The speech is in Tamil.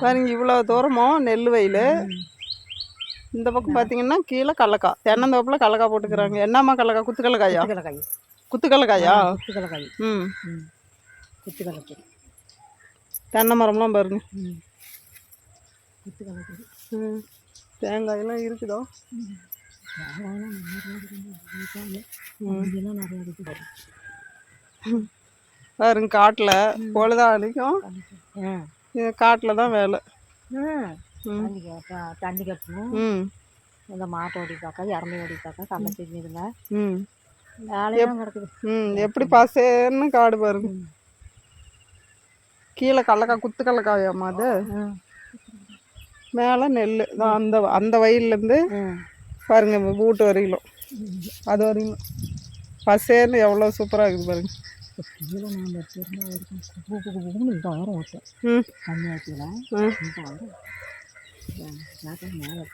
பாருங்க இவ்வளோ தூரமும் நெல் வயல். இந்த பக்கம் பார்த்தீங்கன்னா கீழே கடலக்கா தென்னந்தோப்பில் கடலக்கா போட்டுக்கிறாங்க. என்னம்மா கடலக்கா குத்து கடலக்காயா குத்து கடலக்காயா குத்துக்கலக்காய் ம். குத்துக்கலக்காய் தென்னை மரம்லாம் பாருங்க. ம். குத்துக்கலக்காய் ம். தேங்காயெல்லாம் இருக்குதோ? பாருங்க காட்டில் பொழுதானிக்கும் ஆ. இது காட்டில் தான் வேலை. தண்ணி தண்ணி கட்டணும். இந்த மாட்டை ஓடிப்பாக்கா இறந்தை ஓடிப்பாக்கா கண்ணை செஞ்சுதுங்க வேலையெல்லாம் கிடக்குது ம் எப்படி பசேன்னு காடு பாருங்க. கீழே கடலக்கா குத்து கடலக்காயாம்மா அது. மேலே நெல் தான் அந்த அந்த வயல்லேருந்து பாருங்க வீட்டு வரையிலும். அது வரையிலும். பசேன்னு எவ்வளோ சூப்பராக இருக்குது பாருங்க. కిలో నాన్న చీరలో ఊరుకుని ఇంత ఆరం వచ్చాయి అన్నీ అయితే ఇంత ఆరం మేலே